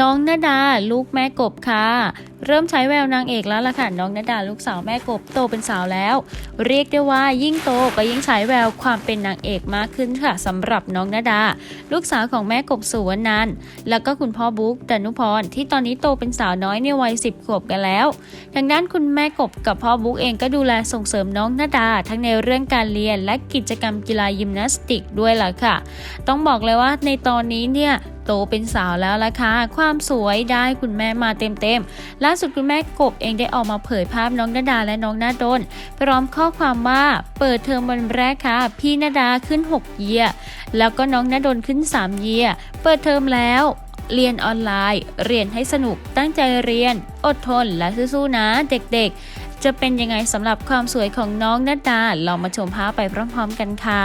น้องนาดาลูกแม่กบค่ะ เริ่มใช้แววนางเอกแล้วล่ะค่ะ น้องนาดาลูกสาวแม่กบโตเป็นสาวแล้ว เรียกได้ว่ายิ่งโตก็ยิ่งใช้แววความเป็นนางเอกมากขึ้นค่ะสำหรับน้องนาดา ลูกสาวของแม่กบสุวรรณันแล้วก็คุณพ่อบุ๊กดนุพรที่ตอนนี้โตเป็นสาวน้อยในวัย10ขวบกันแล้วทางด้านคุณแม่กบกับพ่อบุ๊กเองก็ดูแลส่งเสริมน้องนาดา ทั้งในเรื่องการเรียนและกิจกรรมกีฬายิมนาสติกด้วยล่ะค่ะ ต้องบอกเลยว่าในตอนนี้เนี่ย โตเป็นสาวแล้วล่ะค่ะ ความสวยได้คุณแม่มาเต็มๆ ล่าสุดคุณแม่กบเองได้ออกมาเผยภาพน้องนาดาและน้องนาดน พร้อมข้อความว่า เปิดเทอมวันแรกค่ะ พี่นาดาขึ้น 6 เยียร์แล้วก็น้องนาดนขึ้น 3 เยียร์เปิดเทอมแล้วเรียนออนไลน์ เรียนให้สนุก ตั้งใจเรียน อดทน และสู้ๆนะ เด็กๆ จะเป็นยังไงสำหรับความสวยของน้องนาดาลองมาชมภาพไปพร้อมๆกันค่ะ